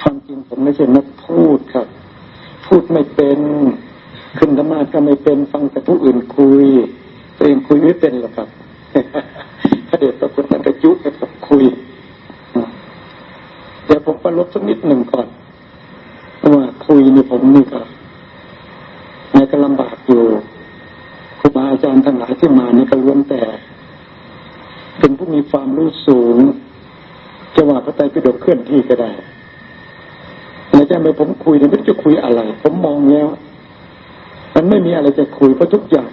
ความจริงผมไม่ใช่นักพูดครับ พูดไม่เป็นขึ้นธรรมาสก็ไม่เป็นฟังแต่ผู้อื่นคุย ตัวเองคุยไม่เป็นหรอกครับพระเดชพระคุณท่านก็ยุให้ผมคุยเดี๋ยวผมประลบสักนิดหนึ่งก่อนเพราะว่าคุยนี่ผมนี่ก็ในก็ลำบากอยู่ครูบาอาจารย์ทั้งหลายที่มานี่ก็ล้วนแต่เป็นผู้มีความรู้สูงจะว่าพระไตรปิฎกเคลื่อนที่ก็ได้ แล้วจะไปผมคุยเนี่ยไม่จะคุยอะไร ผมมองแล้ว มันไม่มีอะไรจะคุยเพราะทุกอย่าง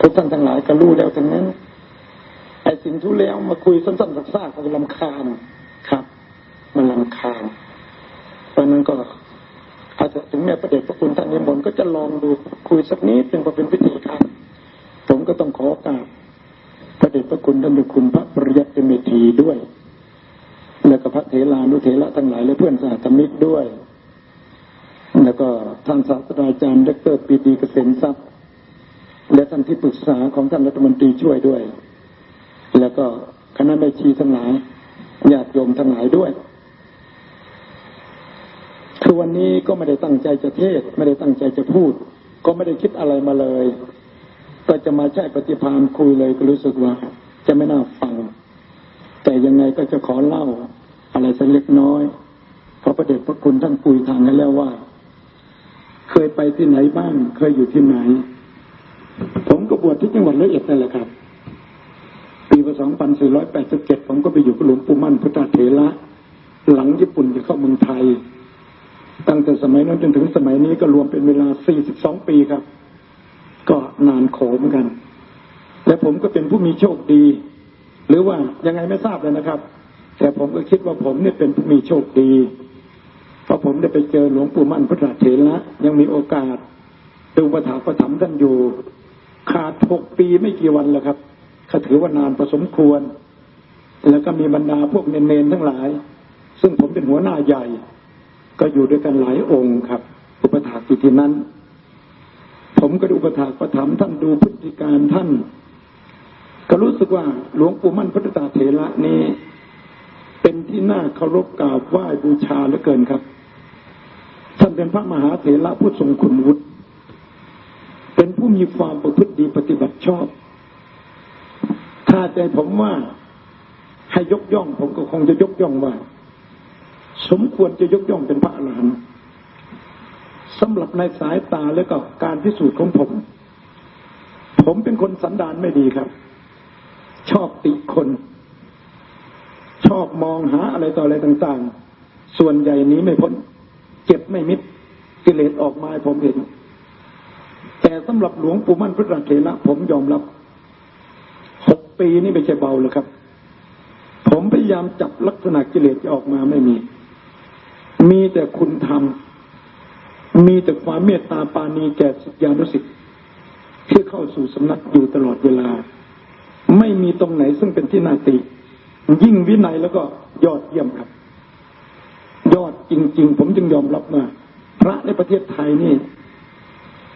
ทุกท่านทั้งหลายก็รู้แล้วทั้งนั้น ไอ้สิ่งทุแล้วมาคุยสั้นๆซากๆก็ลำคาญครับ มันลำคาญเพราะนั้นก็อาจจะถึงแม้ประเด็จพระคุณท่านนิมนต์ก็จะลองดูคุยสักนิดเป็นพอเป็นพิธีการผมก็ต้องขอโอกราบพระเดชพระคุณท่านเจ้าคุณพระปริยัติเมธีด้วย แล้วก็พระเถรานุเถระทั้งหลายและเพื่อนสาธมิกด้วย แล้วก็ท่านศาสตราจารย์ดรปีดีเกษมทรัพย์ และท่านที่ปรึกษาของท่านรัฐมนตรีช่วยด้วย แล้วก็คณะแม่ชีทั้งหลายญาติโยมทั้งหลายด้วย คือวันนี้ก็ไม่ได้ตั้งใจจะเทศ ไม่ได้ตั้งใจจะพูด ก็ไม่ได้คิดอะไรมาเลย ก็จะมาใช้ปฏิภาณคุยเลยก็รู้สึกว่า จะไม่น่าฟัง แต่ยังไงก็จะขอเล่าอะไรสักเล็กน้อย เพราะประเด็จพระคุณท่านปุยทางกันแล้วว่า เคยไปที่ไหนบ้าง เคยอยู่ที่ไหน ผมก็บวชที่จังหวัดร้อยเอ็ดนั่นแหละครับ ปีพศ2487 ผมก็ไปอยู่กับหลวงปู่มั่นพุทธเถระหลังญี่ปุ่นจะเข้าเมืองไทย ตั้งแต่สมัยนั้นจนถึงสมัยนี้ก็รวมเป็นเวลา 42 ปีครับ ก็นานโขเหมือนกัน และผมก็เป็นผู้มีโชคดี หรือว่ายังไงไม่ทราบเลยนะครับ แต่ผมก็คิดว่าผมเนี่ยเป็นผู้มีโชคดี ผมได้ไปเจอหลวงปู่มั่นพุทธเถระยังมีโอกาสดูปถาประถมท่านอยู่ ขาดหกปีไม่กี่วันแล้วครับขถือว่านานพอสมควร แล้วก็มีบรรดาพวกเนนๆทั้งหลาย ซึ่งผมเป็นหัวหน้าใหญ่ ก็อยู่ด้วยกันหลายองค์ครับ อุปถากอยู่ที่นั้น ผมก็ดูอุปถากประถมท่านดูพฤติการท่าน ก็รู้สึกว่าหลวงปู่มั่นพุทธตาเถระนี้เป็นที่น่าเคารพกราบไหว้บูชาเหลือเกินครับานเป็นพระมหาเถระผู้ทรงคุณวุฒิเป็นผู้มีความประพฤติดีปฏิบัติชอบถ้าใจผมว่าให้ยกย่อง ผมก็คงจะยกย่องว่า สมควรจะยกย่องเป็นพระอรหันต์สำหรับในสายตาและก็การพิสูจน์ของผม ผมเป็นคนสันดานไม่ดีครับ ชอบติคน ชอบมองหาอะไรต่ออะไรต่าง ๆ ส่วนใหญ่นี้ไม่พ้น เจ็บไม่มิดกิเลสออกมาผมเห็น แต่สำหรับหลวงปู่มั่นพุทธเถระผมยอมรับหกปีนี่ไม่ใช่เบาเลยครับ ผมพยายามจับลักษณะกิเลสที่ออกมาไม่มี มีแต่คุณธรรมมีแต่ความเมตตาปานีแก่สิทธิานุสิทธิ์ที่เข้าสู่สำนักอยู่ตลอดเวลา ไม่มีตรงไหนซึ่งเป็นที่นาติ ยิ่งวินัยแล้วก็ยอดเยี่ยมครับ อดจริง ๆ ผมจึงยอมรับว่าพระในประเทศไทยนี่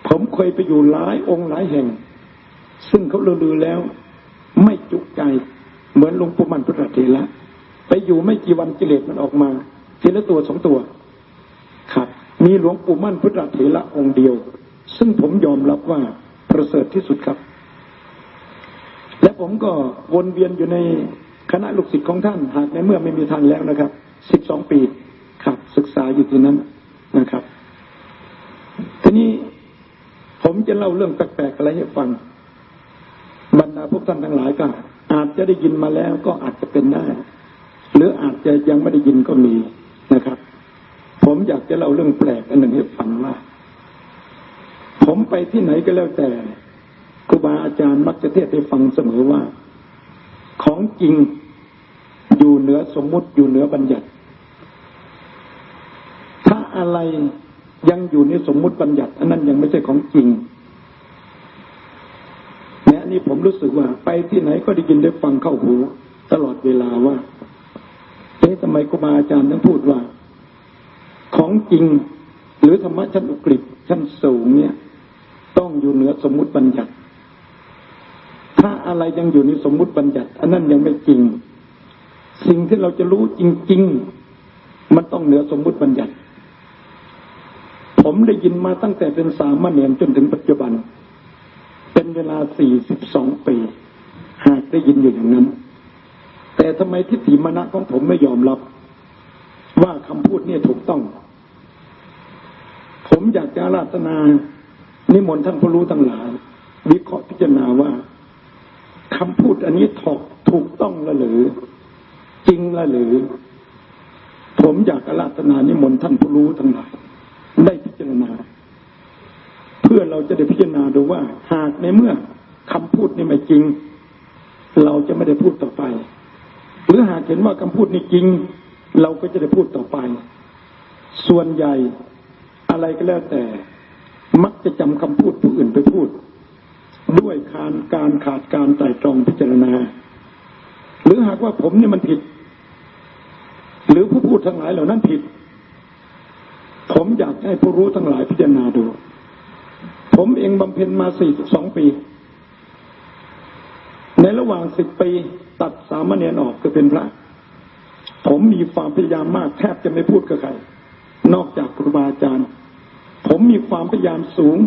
ผมเคยไปอยู่หลายองค์หลายแห่ง ซึ่งเขาลือแล้ว ไม่จุใจเหมือนหลวงปู่มันพุทธเถระไปอยู่ไม่กี่วันกิเลสมันออกมาทีละตัวสองตัวครับมีหลวงปู่มั่นพุทธเถระองค์เดียว ซึ่งผมยอมรับว่าประเสริฐที่สุดครับ และผมก็วนเวียนอยู่ในคณะลูกศิษย์ของท่าน หากในเมื่อไม่มีท่านแล้วนะครับสิบสองปี ศึกษาอยู่ที่นั้นนะครับ ทีนี้ผมจะเล่าเรื่องแปลกๆอะไรให้ฟัง บรรดาพวกท่านทั้งหลายก็อาจจะได้ยินมาแล้วก็อาจจะเป็นได้ หรืออาจจะยังไม่ได้ยินก็มีนะครับ ผมอยากจะเล่าเรื่องแปลกอันหนึ่งให้ฟังว่า ผมไปที่ไหนก็แล้วแต่ครูบาอาจารย์มักจะเทศให้ฟังเสมอว่า ของจริงอยู่เหนือสมมุติอยู่เหนือบัญญัติ อะไรยังอยู่ในสมมุติบัญญัติ อันนั้นยังไม่ใช่ของจริงเนี่ยนี่ผมรู้สึกว่า ไปที่ไหนก็ได้ยินได้ฟังเข้าหู ตลอดเวลาว่าเอ๊ะทำไมครูบาอาจารย์ต้องพูดว่า ของจริง หรือธรรมะชั้นอุกฤษชั้นสูงเนี่ย ต้องอยู่เหนือสมมุติบัญญัติ ถ้าอะไรยังอยู่ในสมมุติบัญญัติ อันนั้นยังไม่จริง สิ่งที่เราจะรู้จริง ๆ มันต้องเหนือสมมุติบัญญัติ ผมได้ยินมาตั้งแต่เป็นสามเณรจนถึงปัจจุบัน เป็นเวลา42ปี หากได้ยินอยู่อย่างนั้น แต่ทำไมทิฏฐิมณะของผมไม่ยอมรับ ว่าคำพูดนี่ถูกต้อง ผมอยากจะราธนา นิมนต์ท่านผู้รู้ทั้งหลาย วิเคราะห์พิจารณาว่าคำพูดอันนี้ถูกถูกต้องละหรือ จริงละหรือ ผมอยากอาราธนานิมนต์ท่านผู้รู้ทั้งหลาย ได้พิจารณา เพื่อเราจะได้พิจารณาดูว่า หากในเมื่อคำพูดนี่ไม่จริง เราจะไม่ได้พูดต่อไป หรือหากเห็นว่าคำพูดนี้จริง เราก็จะได้พูดต่อไป ส่วนใหญ่อะไรก็แล้วแต่ มักจะจำคำพูดผู้อื่นไปพูด ด้วยการการขาดการไตร่ตรองพิจารณา หรือหากว่าผมเนี่ยมันผิด หรือผู้พูดทั้งหลายเหล่านั้นผิด ผมอยากให้ผู้รู้ทั้งหลายพิจารณาดู ผมเองบำเพ็ญมาสี่สองปี ในระหว่างสิบปีตัดสามเณรออกคือเป็นพระ ผมมีความพยายามมากแทบจะไม่พูดกับใคร นอกจากครูบาอาจารย์ ผมมีความพยายามสูง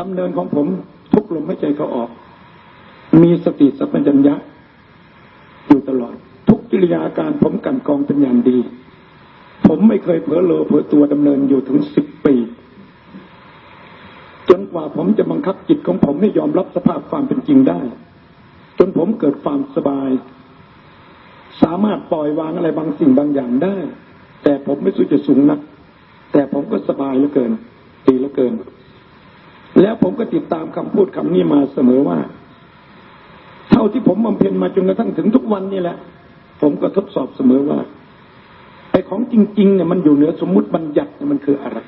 ดำเนินของผมทุกลมหายใจเขาออก มีสติสัพพัญญะอยู่ตลอด ทุกกิริยาการผมกันกองเป็นอย่างดี ผมไม่เคยเผลอเลอเผลอตัวดำเนินอยู่ถึงสิบปี กว่าผมจะบังคับจิตของผมให้ยอมรับสภาพความเป็นจริงได้ จนผมเกิดความสบาย สามารถปล่อยวางอะไรบางสิ่งบางอย่างได้ แต่ผมไม่สู้จะสูงนัก แต่ผมก็สบายเหลือเกิน ดีเหลือเกิน แล้วผมก็ติดตามคำพูดคำนี้มาเสมอว่า เท่าที่ผมบำเพ็ญมาจนกระทั่งถึงทุกวันนี่แหละ ผมก็ทดสอบเสมอว่าไอ้ของจริงๆเนี่ยมันอยู่เหนือสมมุติบัญญัติเนี่ยมันคืออะไร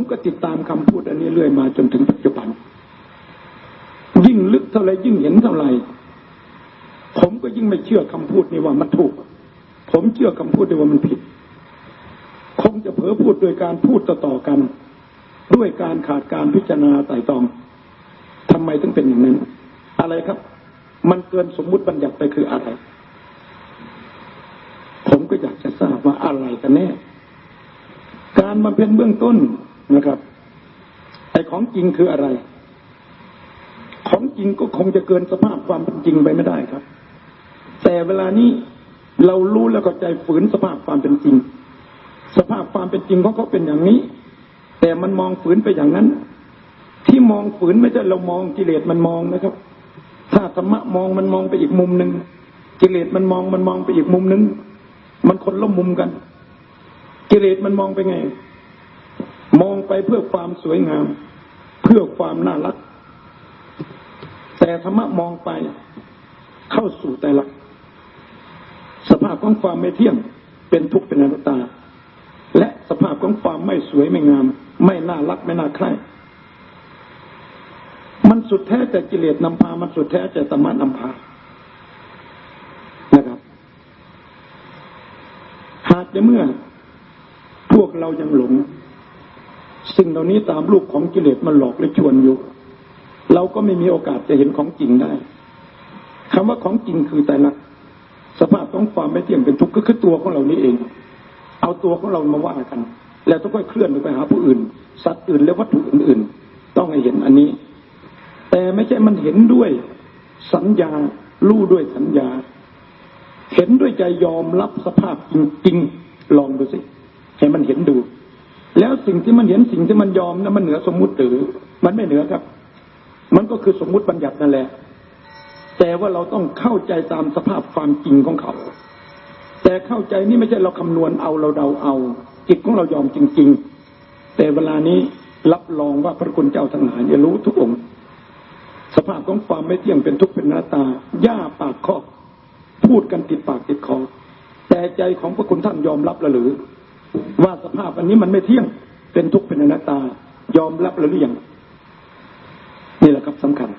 ผมก็ติดตามคำพูดอันนี้เรื่อยมาจนถึงปัจจุบัน ยิ่งลึกเท่าไรยิ่งเห็นเท่าไรผมก็ยิ่งไม่เชื่อคำพูดนี้ว่ามันถูก ผมเชื่อคำพูดนี้ว่ามันผิด คงจะเผลอพูดโดยการพูดต่อๆกัน ด้วยการขาดการพิจารณาไต่ตองทำไมถึงเป็นอย่างนั้น อะไรครับ มันเกินสมมุติบัญญัติไปคืออะไร ผมก็อยากจะทราบว่าอะไรกันแน่ การบำเพ็ญเบื้องต้น นะครับไอ้ของจริงคืออะไร ของจริงก็คงจะเกินสภาพความเป็นจริงไปไม่ได้ครับ แต่เวลานี้เรารู้แล้วก็ใจฝืนสภาพความเป็นจริง สภาพความเป็นจริงของเขาเป็นอย่างนี้ แต่มันมองฝืนไปอย่างนั้น ที่มองฝืนไม่ใช่เรามองกิเลสมันมองนะครับ ถ้าธรรมะมองมันมองไปอีกมุมหนึ่งกิเลสมันมองมันมองไปอีกมุมหนึ่งมันคนละมุมกัน กิเลสมันมองไปไง งไปเพื่อความสวยงาม เพื่อความน่ารัก แต่ธรรมะมองไป เข้าสู่แต่ละสภาพของความไม่เที่ยงเป็นทุกข์เป็นอนัตตา และสภาพของความไม่สวยไม่งาม ไม่น่ารักไม่น่าใคร่มันสุดแท้แต่กิเลสนำพา มันสุดแท้แต่ธรรมะนำพานะครับ หากจะเมื่อพวกเรายังหลง สิ่งเหล่านี้ตามลูกของกิเลสมันหลอกและชวนอยู่ เราก็ไม่มีโอกาสจะเห็นของจริงได้คำว่าของจริงคือแต่ละสภาพของความไม่เที่ยงเป็นทุกข์ก็คือตัวของเรานี้เอง เอาตัวของเรามาว่ากัน แล้วต้องค่อยเคลื่อนไปหาผู้อื่น สัตว์อื่นและวัตถุอื่นๆ ต้องให้เห็นอันนี้ แต่ไม่ใช่มันเห็นด้วยสัญญารู้ด้วยสัญญา เห็นด้วยใจยอมรับสภาพจริงๆลองดูสิให้มันเห็นดู แล้วสิ่งที่มันเห็นสิ่งที่มันยอมนั้นมันเหนือสมมุติหรือ มันไม่เหนือครับ มันก็คือสมมุติบัญญัตินั่นแหละ แต่ว่าเราต้องเข้าใจตามสภาพความจริงของเขา แต่เข้าใจนี่ไม่ใช่เราคำนวณเอาเราเดาเอา จิตของเรายอมจริง ๆ แต่เวลานี้รับรองว่าพระคุณเจ้าทั้งหลายจะรู้ทุกองค์ สภาพของความไม่เที่ยงเป็นทุกข์เป็นหน้าตาย่าปากคอกพูดกันติดปากติดคอแต่ใจของพระคุณท่านยอมรับล้วหรือ ว่าสภาพอันนี้มันไม่เที่ยง เป็นทุกข์เป็นอนัตตา ยอมรับแล้วหรือยังนี่แหละครับสำคัญ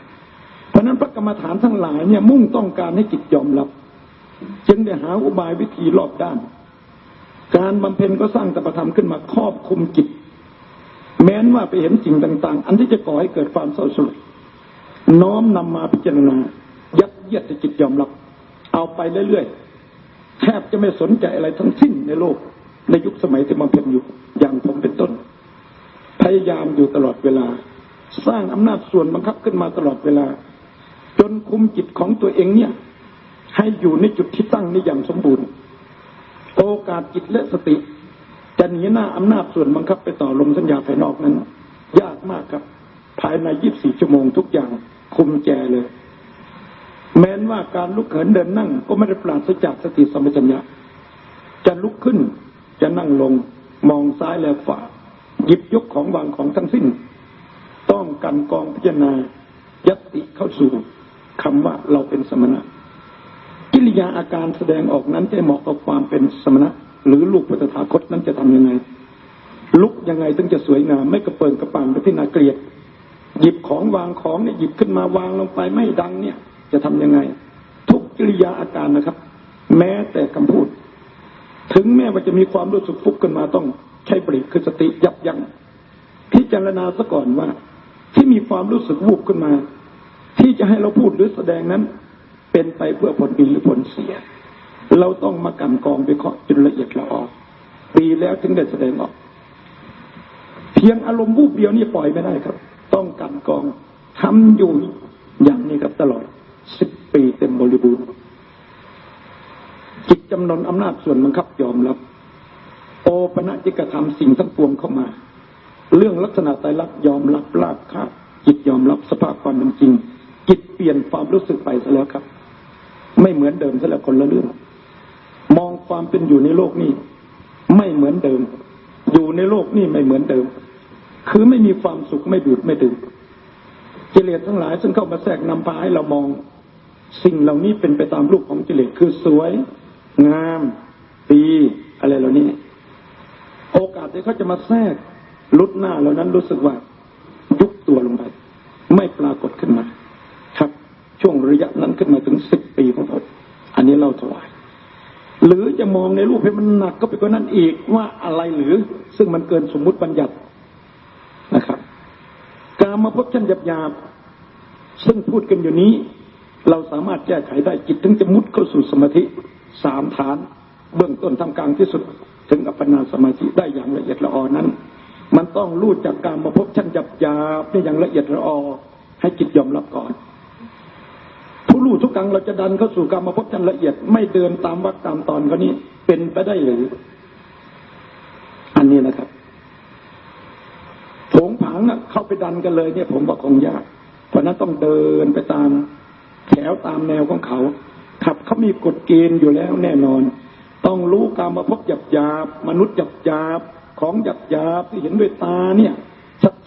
เพราะนั้นพระกรรมฐานทั้งหลายเนี่ยมุ่งต้องการให้จิตยอมรับ จึงได้หาอุบายวิธีรอบด้าน การบำเพ็ญก็สร้างตปธรรมขึ้นมาครอบคุมจิต แม้นว่าไปเห็นสิ่งต่าง ๆ อันที่จะก่อให้เกิดความเศร้าสลดน้อมนำมาพิจารณา ยัดเยียดให้จิตยอมรับ เอาไปเรื่อยแทบจะไม่สนใจอะไรทั้งสิ้นในโลก ในยุคสมัยที่มาเป็นอยู่อย่างผมเป็นต้น พยายามอยู่ตลอดเวลา สร้างอำนาจส่วนบังคับขึ้นมาตลอดเวลา จนคุมจิตของตัวเองเนี่ย ให้อยู่ในจุดที่ตั้งนี้อย่างสมบูรณ์ โอกาสจิตและสติ จะหนีหน้าอำนาจส่วนบังคับไปต่อลมสัญญาภายนอกนั้น ยากมากครับ ภายใน 24 ชั่วโมงทุกอย่างคุมแจเลย แม้นว่าการลุกเหินเดินนั่ง ก็ไม่ได้ปราศจากสติสัมปชัญญะจะลุกขึ้น จะนั่งลงมองซ้ายและขวาหยิบยกของวางของทั้งสิ้น ต้องกันกองพิจารณายัตติเข้าสู่คำว่าเราเป็นสมณะ กิริยาอาการแสดงออกนั้นจะเหมาะกับความเป็นสมณะ หรือลูกพระตถาคตนั้นจะทำยังไง ลุกยังไงถึงจะสวยงามไม่กระเปิงกระปังไปที่นาเกลียด หยิบของวางของเนี่ยหยิบขึ้นมาวางลงไปไม่ดังเนี่ย จะทำยังไง ทุกกิริยาอาการนะครับ แม้แต่คำพูด ถึงแม้ว่าจะมีความรู้สึกฟุกขึ้นมาต้องใช้ปริคือสติยับยั้งพิจารณาซะก่อนว่า ที่มีความรู้สึกวูบขึ้นมา ที่จะให้เราพูดหรือแสดงนั้น เป็นไปเพื่อผลดีหรือผลเสีย เราต้องมากำกองไปเคาะจนละเอียดละออดีแล้วถึงได้แสดงออก เพียงอารมณ์วูบเดียวนี่ปล่อยไม่ได้ครับ ต้องกำกองทำอยู่อย่างนี้ครับตลอดสิบปีเต็มบริบูรณ์ จิตจำนนอำนาจส่วนบังคับยอมรับ โอปณะจิกธรรมสิ่งทั้งปวงเข้ามา เรื่องลักษณะไตรลักษณ์ยอมรับลาบคาจิตยอมรับสภาพความเป็นจริง จิตเปลี่ยนความรู้สึกไปซะแล้วครับ ไม่เหมือนเดิมซะแล้วคนละเรื่อง มองความเป็นอยู่ในโลกนี้ ไม่เหมือนเดิม อยู่ในโลกนี้ไม่เหมือนเดิม คือไม่มีความสุขไม่ดูดไม่ดื่มกิเลสทั้งหลายซึ่งเข้ามาแทรกนำพาให้เรามอง สิ่งเหล่านี้เป็นไปตามรูปของกิเลสคือสวย งามดีอะไรเหล่านี้ โอกาสที่เขาจะมาแทรกลุดหน้าเหล่านั้นรู้สึกว่ายุบตัวลงไป ไม่ปรากฏขึ้นมา ครับ ช่วงระยะนั้นขึ้นมาถึงสิบปีของผมอันนี้เราถวายหรือจะมองในรูปให้มันหนักก็ไปกว่านั้นอีกว่าอะไรหรือ ซึ่งมันเกินสมมุติบัญญัตินะครับ การมาพบชั้นหยาบๆซึ่งพูดกันอยู่นี้ เราสามารถแก้ไขได้จิตถึงจะมุดเข้าสู่สมาธิ สามฐาน เบื้องต้นทำกลางที่สุดถึงอัปปนาสมาธิได้อย่างละเอียดละออนั้น มันต้องรู้จากการมาพบชั้นหยาบหยาบๆนี่อย่างละเอียดละออให้จิตยอมรับก่อนผู้รู้ทุกครั้งเราจะดันเข้าสู่การมาพบชั้นละเอียด ไม่เดินตามวักตามตอนเขานี้เป็นไปได้หรือ อันนี้นะครับผงผางน่ะเข้าไปดันกันเลยเนี่ย ผมว่าคงยาก เพราะนั้นต้องเดินไปตามแถวตามแนวของเขา ขับเขามีกฎเกณฑ์อยู่แล้วแน่นอน ต้องรู้การมาพบหยับหยาบมนุษย์หยับหยาบของหยับหยาบที่เห็นด้วยตาเนี่ย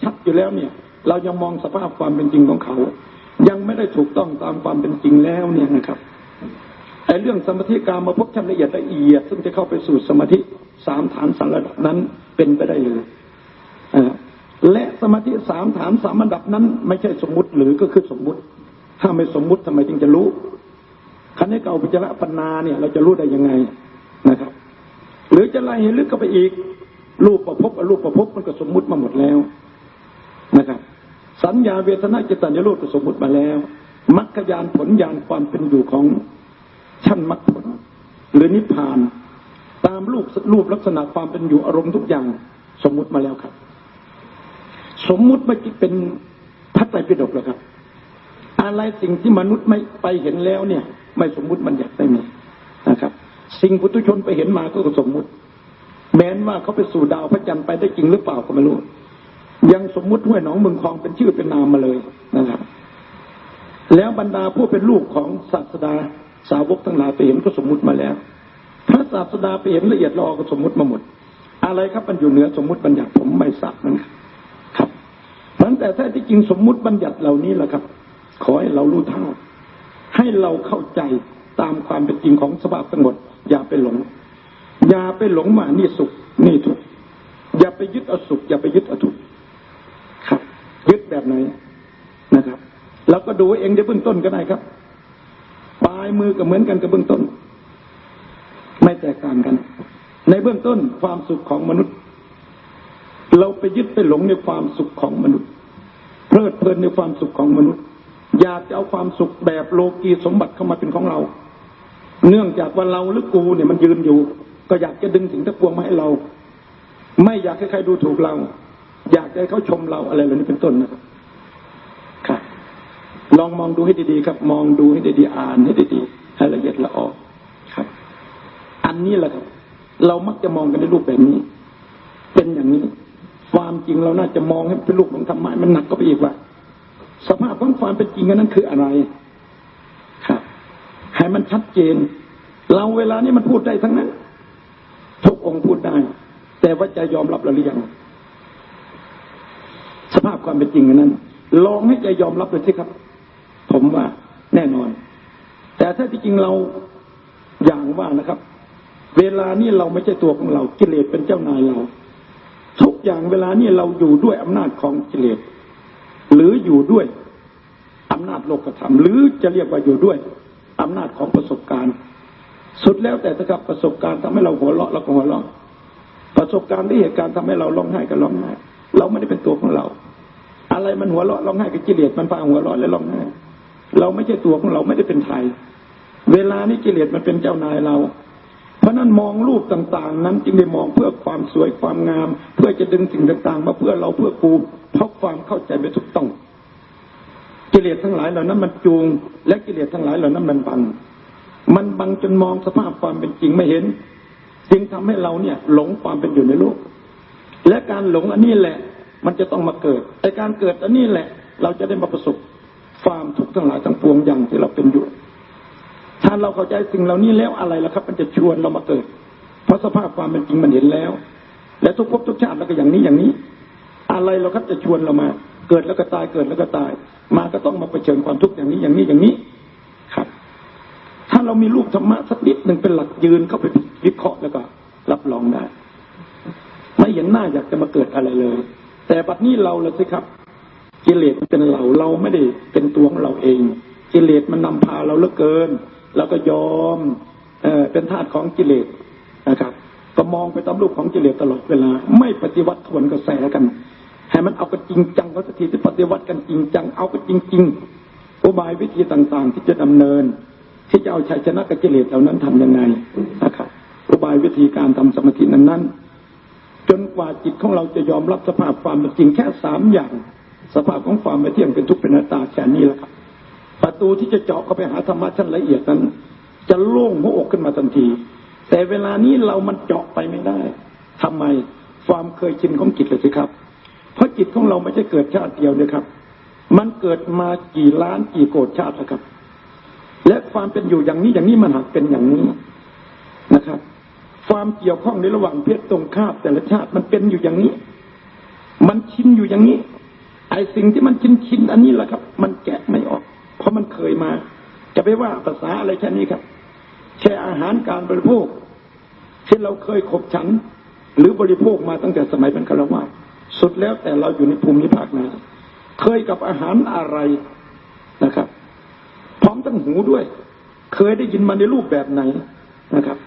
ชัดๆอยู่แล้วเนี่ย เรายังมองสภาพความเป็นจริงของเขา ยังไม่ได้ถูกต้องตามความเป็นจริงแล้วเนี่ยนะครับไอ้เรื่องสมาธิการมาพบชั้นละเอียดละเอียด ซึ่งจะเข้าไปสู่สมาธิสามฐานสันระดับนั้นเป็นไปได้เลยอ่าและสมาธิสามฐานสามอันดับนั้น ไม่ใช่สมมุติหรือก็คือสมมุติ ถ้าไม่สมมุติทำไมจึงจะรู้ คันนี้เก่าพิจารปัญนาเนี่ย เราจะรู้ได้ยังไงนะครับ หรือจะไล่ให้ลึกเข้าไปอีก รูปประพบอรูปประพบมันก็สมมุติมาหมดแล้วนะครับ สัญญาเวทนาจิตตัญญาโลกก็สมมุติมาแล้วมรรคยานผลยานความเป็นอยู่ของชั้นมรรคผล หรือนิพพาน ตามรูปรูปลักษณะความเป็นอยู่อารมณ์ทุกอย่าง สมมุติมาแล้วครับ สมมุติไม่เป็นพระไตรปิฎกหรอกครับ อะไรสิ่งที่มนุษย์ไม่ไปเห็นแล้วเนี่ย ไม่สมมุติมันอยากไม่มีนะครับ สิ่งปุถุชนไปเห็นมาก็สมมุติ แม้นว่าเขาไปสู่ดาวพระจันทร์ไปได้จริงหรือเปล่าก็ไม่รู้ ยังสมมุติห้วยหนองเมืองคลองเป็นชื่อเป็นนามมาเลยนะครับ แล้วบรรดาผู้เป็นลูกของศาสดาสาวกทั้งหลายไปเห็นก็สมมุติมาแล้ว พระศาสดาไปเห็นละเอียดรอก็สมมุติมาหมด อะไรครับมันอยู่เหนือสมมุติบัญญัติผมไม่ทราบเหมือนกันครับมันแต่แท้ที่จริงสมมุติบัญญัติเหล่านี้แหละครับ ขอให้เรารู้เท่า ให้เราเข้าใจตามความเป็นจริงของสภาพทั้งหมด อย่าไปหลง อย่าไปหลงมานี่สุขนี่ทุกข์อย่าไปยึดเอาสุข อย่าไปยึดเอาทุกข์ครับ ยึดแบบไหนนะครับเราก็ดูเองในเบื้องต้นก็ได้ครับ ปลายมือก็เหมือนกันกับเบื้องต้น ไม่แตกต่างกัน ในเบื้องต้นความสุขของมนุษย์ เราไปยึดไปหลงในความสุขของมนุษย์ เพลิดเพลินในความสุขของมนุษย์ อยากจะเอาความสุขแบบโลกีสมบัติเข้ามาเป็นของเรา เนื่องจากว่าเราหรือกูเนี่ยมันยืนอยู่ ก็อยากจะดึงถึงตะพวงมาให้เรา ไม่อยากให้ใครดูถูกเรา อยากให้เขาชมเราอะไรเหล่านี้เป็นต้นนะครับค่ะลองมองดูให้ดีๆครับ มองดูให้ดีๆอ่านให้ดีๆให้ละเอียดละออครับ อันนี้แหละครับ เรามักจะมองกันในรูปแบบนี้ เป็นอย่างนี้ ความจริงเราน่าจะมองให้เป็นรูปของธรรมะมันหนักก็ไปอีกว่า สภาพของความเป็นจริงนั้นคืออะไร ครับ ให้มันชัดเจน เราเวลานี้มันพูดได้ทั้งนั้น ทุกองค์พูดได้ แต่ว่าจะยอมรับเราหรือยังสภาพความเป็นจริงนั้น ลองให้ใจยอมรับเลยสิครับ ผมว่าแน่นอน แต่ถ้าที่จริงเราอย่างว่านะครับ เวลานี้เราไม่ใช่ตัวของเรากิเลสเป็นเจ้านายเรา ทุกอย่างเวลานี้เราอยู่ด้วยอำนาจของกิเลส หรืออยู่ด้วยอำนาจโลกธรรม หรือจะเรียกว่าอยู่ด้วยอำนาจของประสบการณ์ สุดแล้วแต่นะครับประสบการณ์ทำให้เราหัวเราะเราก็หัวเราะประสบการณ์ที่เหตุการณ์ทำให้เราร้องไห้ก็ร้องไห้เราไม่ได้เป็นตัวของเรา อะไรมันหัวเราะร้องไห้กับกิเลสมันพาหัวเราะและร้องไห้เราไม่ใช่ตัวของเราไม่ได้เป็นไทย เวลานี้กิเลสมันเป็นเจ้านายเรา เพราะนั้นมองรูปต่างๆ นั้นจึงได้มองเพื่อความสวยความงาม เพื่อจะดึงสิ่งต่างๆ มาเพื่อเราเพื่อกูเพราะความเข้าใจไม่ถูกต้อง กิเลสทั้งหลายเหล่านั้นมันจูง และกิเลสทั้งหลายเหล่านั้นมันบัง มันบังจนมองสภาพความเป็นจริงไม่เห็น จึงทำให้เราเนี่ยหลงความเป็นอยู่ในโลก และการหลงอันนี้แหละ มันจะต้องมาเกิดแต่การเกิดอันนี้แหละ เราจะได้มาประสบความทุกข์ทั้งหลายทั้งปวงอย่างที่เราเป็นอยู่ ถ้าเราเข้าใจสิ่งเหล่านี้แล้วอะไรล่ะครับ มันจะชวนเรามาเกิด เพราะสภาพความเป็นจริงมันเห็นแล้ว และทุกภพทุกชาติเราก็อย่างนี้อย่างนี้ อะไรเราครับจะชวนเรามา เกิดแล้วก็ตายเกิดแล้วก็ตาย มาก็ต้องมาเผชิญความทุกข์อย่างนี้อย่างนี้อย่างนี้ครับ ถ้าเรามีลูกธรรมะสักนิดหนึ่งเป็นหลักยืนเข้าไปวิเคราะห์แล้วก็ รับรองได้ไม่เห็นหน้าอยากจะมาเกิดอะไรเลย แต่บัดนี้เราละสิครับกิเลสมันเป็นเราเราไม่ได้เป็นตัวของเราเองกิเลสมันนำพาเราเหลือเกิน เราก็ยอมเอเป็นทาสของกิเลสนะครับ ก็มองไปตามรูปของกิเลสตลอดเวลา ไม่ปฏิวัติทวนกระแสกันให้มันเอากันจริงจังก็สักทีที่ปฏิวัติกันจริงจังเอากันจริงๆอุบายวิธีต่างๆ ที่จะดำเนิน ที่จะเอาชัยชนะกับกิเลสเหล่านั้นทำยังไงนะครับอุบายวิธีการทำสมาธินั้น ๆ จนกว่าจิตของเราจะยอมรับสภาพความเป็นจริงแค่สามอย่าง สภาพของความไม่เที่ยงเป็นทุกข์เป็นอนัตตาแค่นี้แหละครับ ประตูที่จะเจาะเข้าไปหาธรรมะชั้นละเอียดนั้น จะโล่งหัวอกขึ้นมาทันที แต่เวลานี้เรามันเจาะไปไม่ได้ทำไมความเคยชินของจิตเลยสิครับ เพราะจิตของเราไม่ใช่เกิดชาติเดียวนะครับ มันเกิดมากี่ล้านกี่โกรธชาติแล้วครับ และความเป็นอยู่อย่างนี้อย่างนี้มันหักเป็นอย่างนี้นะครับ ความเกี่ยวข้องในระหว่างเพศตรงข้ามแต่ละชาติมันเป็นอยู่อย่างนี้ มันชินอยู่อย่างนี้ไอ้สิ่งที่มันชินชินอันนี้แหละครับ มันแกะไม่ออก เพราะมันเคยมา จะไปว่าภาษาอะไรแค่นี้ครับ แค่อาหารการบริโภค ที่เราเคยขบฉัน หรือบริโภคมาตั้งแต่สมัยเป็นคารวะสุดแล้วแต่เราอยู่ในภูมิภาคไหนเคยกับอาหารอะไรนะครับ พร้อมทั้งหูด้วย เคยได้ยินมาในรูปแบบไหนนะครับ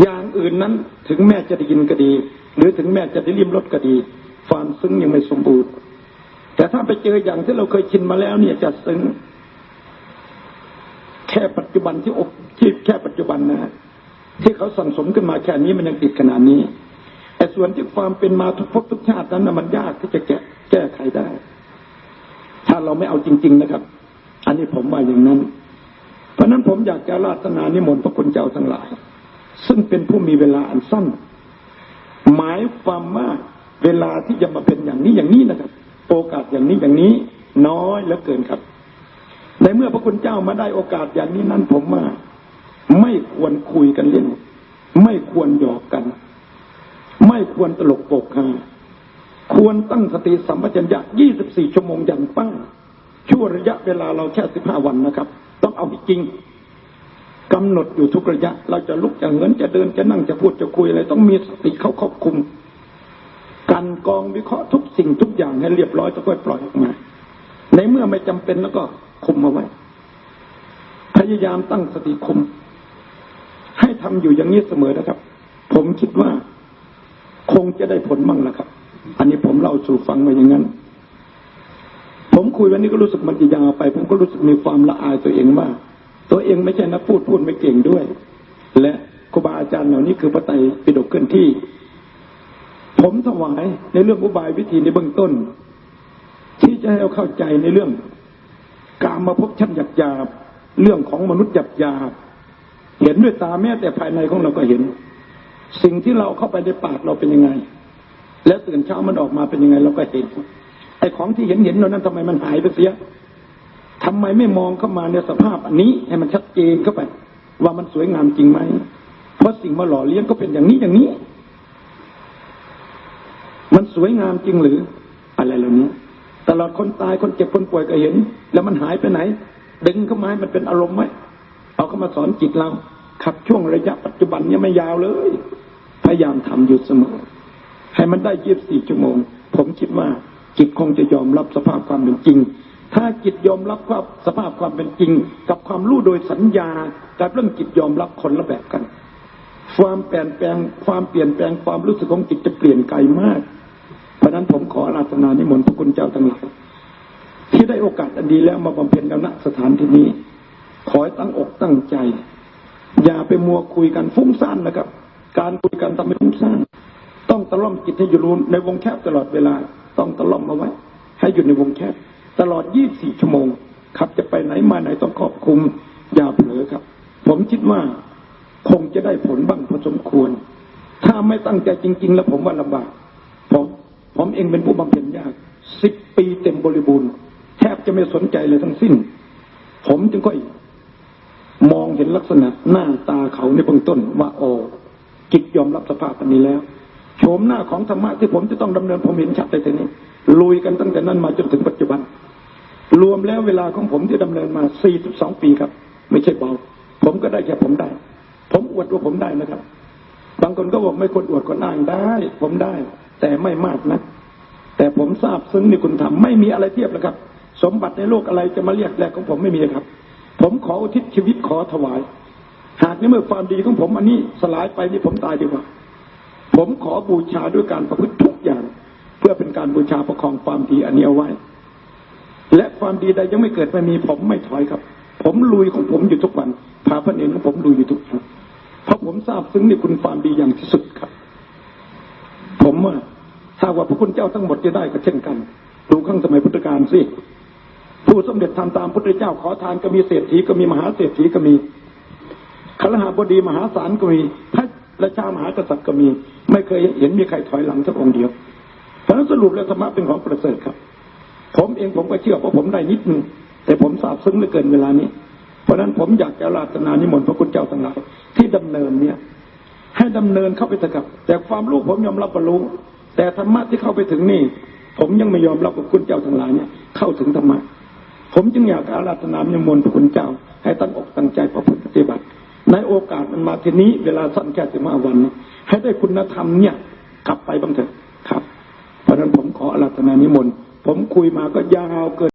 อย่างอื่นนั้นถึงแม้จะได้ยินก็ดี หรือถึงแม้จะได้ริมรสก็ดีความซึ้งยังไม่สมบูรณ์ แต่ถ้าไปเจออย่างที่เราเคยชินมาแล้ว เนี่ยจะซึ้งแค่ปัจจุบันที่อบที่แค่ปัจจุบันนะที่เขาสั่งสมขึ้นมาแค่นี้มันยังติดขนาดนี้แต่ส่วนที่ความเป็นมาทุกภพทุกชาตินั้นนะมันยากที่จะแก้แก้ไขได้ ถ้าเราไม่เอาจริง ๆนะครับ อันนี้ผมว่าอย่างนั้น เพราะฉะนั้นผมอยากจะราตนานิมนต์พระคุณเจ้าทั้งหลาย ซึ่งเป็นผู้มีเวลาอันสั้น หมายความว่าเวลาที่จะมาเป็นอย่างนี้อย่างนี้นะครับ โอกาสอย่างนี้อย่างนี้ น้อยเหลือเกินครับ ในเมื่อพระคุณเจ้ามาได้โอกาสอย่างนี้นั้นผมว่าไม่ควรคุยกันเล่น ไม่ควรหยอกกัน ไม่ควรตลกโปกฮาควรตั้งสติสัมปชัญญะ 24 ชั่วโมงอย่างป้าช่วระยะเวลาเราแค่ 15 วันนะครับ ต้องเอาจริงกำหนดอยู่ทุกระยะ เราจะลุกจะเงินจะเดินจะนั่งจะพูดจะคุยอะไรต้องมีสติเข้าควบคุม กันกองวิเคราะห์ทุกสิ่งทุกอย่างให้เรียบร้อยจะค่อยปล่อยออกมา ในเมื่อไม่จำเป็นแล้วก็คุมเอาไว้ พยายามตั้งสติคุม ให้ทำอยู่อย่างนี้เสมอนะครับ ผมคิดว่าคงจะได้ผลมั่งนะครับ อันนี้ผมเล่าสู่ฟังมาอย่างนั้น ผมคุยวันนี้ก็รู้สึกมันจะยาวไป ผมก็รู้สึกมีความละอายตัวเองว่า ตัวเองไม่ใช่นักพูดพูดไม่เก่งด้วย และครูบาอาจารย์เหล่านี้คือพระไตรปิฎกเคลื่อนที่ ผมถวายในเรื่องอุบายวิธีในเบื้องต้น ที่จะให้เราเข้าใจในเรื่อง การมาพบชั้นหยาบหยาบเรื่องของมนุษย์หยาบหยาบเห็นด้วยตาแม้แต่ภายในของเราก็เห็น สิ่งที่เราเข้าไปในปากเราเป็นยังไง แล้วตื่นเช้ามันออกมาเป็นยังไงเราก็เห็นไอ้ของที่เห็นเห็นเรานั้นทำไมมันหายไปเสียทำไมไม่มองเข้ามาในสภาพอันนี้ให้มันชัดเจนเข้าไป ว่ามันสวยงามจริงไหมเพราะสิ่งมาหล่อเลี้ยงก็เป็นอย่างนี้อย่างนี้ สวยงามจริงหรืออะไรเหล่านี้ตลอดคนตายคนเจ็บคนป่วยก็เห็น แล้วมันหายไปไหน ดึงเข้ามาให้มันเป็นอารมณ์ไหมเอาเข้ามาสอนจิตเราขับช่วงระยะปัจจุบันเนี่ยไม่ยาวเลย พยายามทำอยู่เสมอ ให้มันได้ยี่บสี่ชั่วโมง ผมคิดว่าจิตคงจะยอมรับสภาพความเป็นจริง ถ้าจิตยอมรับว่าสภาพความเป็นจริง กับความรู้โดยสัญญากับเรื่องจิตยอมรับคนละแบบกัน ความเปลี่ยนแปลง ความเปลี่ยนแปลงความรู้สึกของจิตจะเปลี่ยนไกลมาก เพราะนั้นผมขออาราธนานิมนต์พระคุณเจ้าทั้งหลายที่ได้โอกาสอันดีแล้วมาบำเพ็ญกันณสถานที่นี้ ขอให้ตั้งอกตั้งใจ อย่าไปมัวคุยกันฟุ้งซ่านนะครับ การคุยกันทำให้ฟุ้งซ่านต้องตะล่อมจิตให้อยู่ในวงแคบตลอดเวลา ต้องตะล่อมเอาไว้ ให้อยู่ในวงแคบ ตลอด 24 ชั่วโมงครับจะไปไหนมาไหนต้องครอบคุมอย่าเผลอครับ ผมคิดว่าคงจะได้ผลบ้างพอสมควร ถ้าไม่ตั้งใจจริง ๆ แล้วผมว่าลำบาก เองเป็นผู้บำเพ็ญยากสิบปีเต็มบริบูรณ์แทบจะไม่สนใจเลยทั้งสิ้น ผมจึงก็มองเห็นลักษณะหน้าตาเขาในเบื้องต้นว่าโอ้จิตยอมรับสภาพอันนี้แล้วโฉมหน้าของธรรมะที่ผมจะต้องดำเนินผมเห็นชัดในทีนี้ลุยกันตั้งแต่นั้นมาจนถึงปัจจุบัน รวมแล้วเวลาของผมที่ดำเนินมา 42 ปีครับ ไม่ใช่เบาผมก็ได้แค่ผมได้ ผมอวดว่าผมได้นะครับ บางคนก็บอกไม่ควรอวดคนอ้างได้ ผมได้ แต่ไม่มากนะ แต่ผมทราบซึ้งในคุณธรรมไม่มีอะไรเทียบแล้วครับ สมบัติในโลกอะไรจะมาเรียกแรกของผมไม่มีครับ ผมขออุทิศชีวิตขอถวาย หากในเมื่อความดีของผมอันนี้สลายไปนี่ผมตายดีกว่า ผมขอบูชาด้วยการประพฤติทุกอย่าง เพื่อเป็นการบูชาประคองความดีอันนี้เอาไว้ และความดีใดยังไม่เกิดไม่มีผมไม่ถอยครับ ผมลุยของผมอยู่ทุกวันพาพระเนรของผมลุยอยู่ทุกวันเพราะผมทราบซึ้งในคุณความดีอย่างที่สุดครับ ผมว่า ถ้าว่าพระคุณเจ้าทั้งหมดจะได้ก็เช่นกัน ดูข้างสมัยพุทธกาลสิผู้สมเด็จทำตามพุทธเจ้าขอทานก็มีเศรษฐีก็มีมหาเศรษฐีก็มีขลหาบดีมหาศาลก็มีพระราชามหากษัตริย์ก็มี ไม่เคยเห็นมีใครถอยหลังสักองค์เดียวเพราะนั้นสรุปแล้วธรรมะเป็นของประเสริฐครับ ผมเองผมก็เชื่อเพราะผมได้นิดนึงแต่ผมทราบซึ้งเหลือเกินเวลานี้ เพราะฉะนั้นผมอยากจะราธนานิมนต์พระคุณเจ้าทั้งหลายที่ดำเนินเนี่ย ให้ดำเนินเข้าไปเถอะครับแต่ความรู้ผมยอมรับว่ารู้ แต่ธรรมะที่เข้าไปถึงนี่ ผมยังไม่ยอมรับกับคุณเจ้าทั้งหลายเนี่ยเข้าถึงธรรมะผมจึงอยากอาราธนามยมนพระคุณเจ้า ให้ตั้งอกตั้งใจประพฤติปฏิบัติ ในโอกาสมันมาทีนี้เวลาสั้นแค่สิบห้าวัน ให้ได้คุณธรรมเนี่ยกลับไปบ้างเถอะครับ เพราะฉะนั้นผมขออาราธนานิมนต์ผมคุยมาก็ยาวเกิน